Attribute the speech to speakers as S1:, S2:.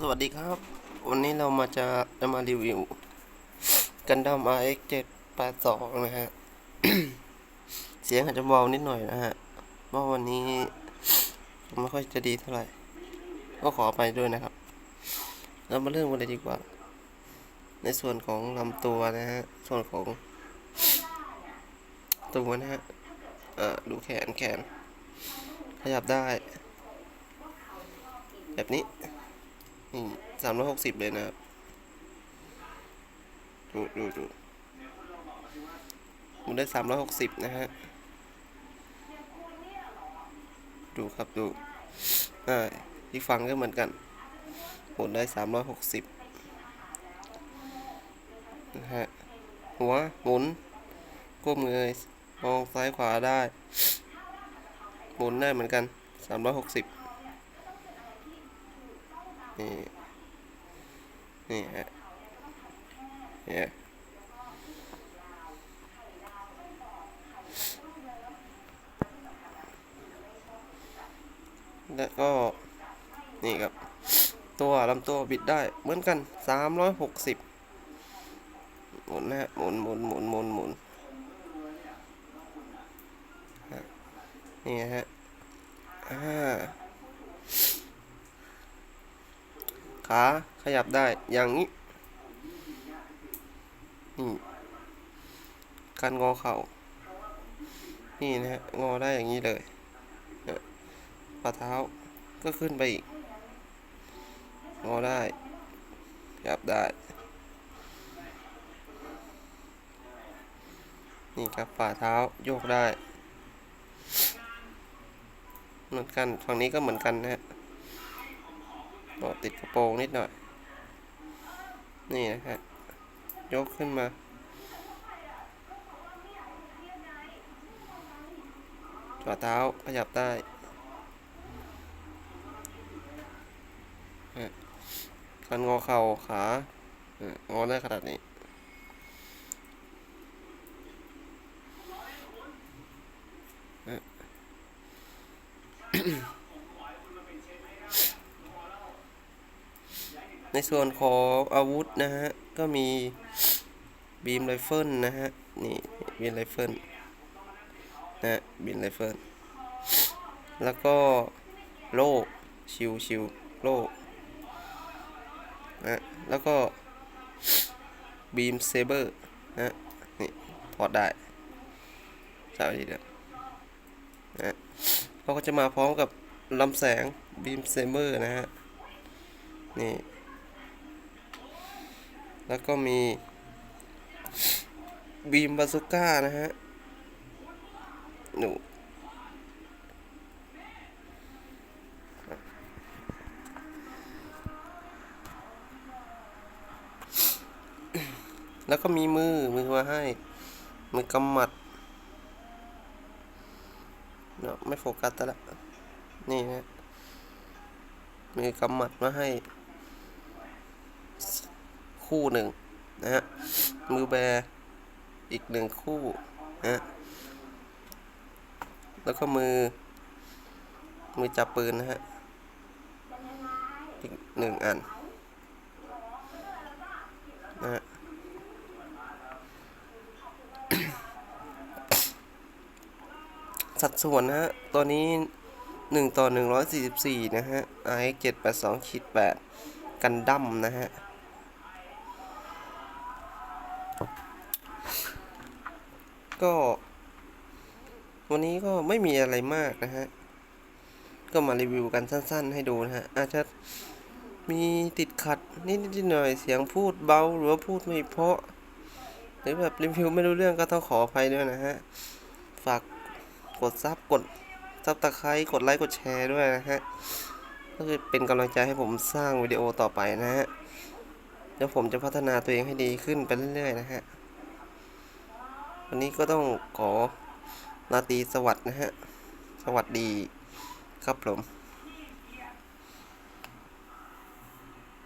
S1: สวัสดีครับ วันนี้เรามาจะจะมารีวิวกันดั้ม RX 782 นะฮะ เสียงอาจจะเบานิดหน่อยนะฮะ เพราะวันนี้ไม่ค่อยจะดีเท่าไหร่ ก็ขอไปด้วยนะครับ เรามาเริ่มกันเลยดีกว่า ในส่วนของลำตัวนะฮะ ส่วนของตัวนะฮะ เอ่อ ดูแขนแขน ขยับได้ แบบนี้ นี่สามร้อยหกสิบเลยนะครับดูดูดูหมุนได้สามร้อยหกสิบนะฮะ ดูครับดูอ่าที่ฟังก็เหมือนกันหมุนได้สามร้อยหกสิบนะฮะ หัวหมุนก้มเงยมองซ้ายขวาได้หมุนได้เหมือนกันสามร้อยหกสิบ นี่ นี่ฮะเนี่ยแล้วก็ นี่ครับ ตัวลำตัวบิดได้เหมือนกันสามร้อยหกสิบหมุนนะฮะหมุนหมุนหมุนหมุนหมุนนี่ฮะอ่า ขาขยับได้อย่างนี้นี่การงอเข่านี่นะฮะงอได้อย่างนี้เลยเนี่ยฝ่าเท้าก็ขึ้นไปอีกงอได้ขยับได้ นี่ครับฝ่าเท้าโยกได้ เหมือนกันฝั่งนี้ก็เหมือนกันนะฮะ ก็ติดกระโปรงนิดหน่อย นี่นะฮะยกขึ้นมาฝ่าเท้าขยับได้ฮะการงอเข่าขาเอองอได้ขนาดนี้ฮะ ในส่วนของอาวุธนะฮะ ก็มีบีมไรเฟิลนะฮะ นี่บีมไรเฟิลนะบีมไรเฟิลแล้วก็โล่ชิวชิวโล่นะแล้วก็บีมเซเบอร์นะนี่ถอดได้สามทีเดียวนะเขาก็จะมาพร้อมกับลำแสงบีมเซเบอร์นะฮะ นี่ แล้วก็มีบีมบาซูก้านะฮะหนูแล้วก็มีมือ มือมาให้ มือกำหมัดเนาะไม่โฟกัสแต่ละ นี่นะมือกำหมัดมาให้ คู่หนึ่งนะฮะมือแบร์อีกหนึ่งคู่นะฮะแล้วก็มือ มือจับปืนนะฮะอีกหนึ่งอันนะฮะสัดส่วนนะฮะตัวนี้หนึ่งต่อหนึ่งร้อยสี่สิบสี่นะฮะ RX เจ็ดแปดสองขีดแปดกันดั้มนะฮะ ก็ วันนี้ก็ไม่มีอะไรมากนะฮะ ก็มารีวิวกันสั้น ๆ ให้ดูนะฮะ อาจจะมีติดขัดนิดๆหน่อยเสียงพูดเบาหรือว่าพูดไม่เพาะ หรือแบบรีวิวไม่รู้เรื่องก็ต้องขออภัยด้วยนะฮะ ฝากกดซับกดซับตะไคร้กดไลค์กดแชร์ด้วยนะฮะก็คือเป็นกำลังใจให้ผมสร้างวิดีโอต่อไปนะฮะ เดี๋ยวผมจะพัฒนาตัวเองให้ดีขึ้นไปเรื่อยๆนะฮะ วันนี้ก็ต้องขอลาตีสวัสดนะฮะ สวัสดีครับผม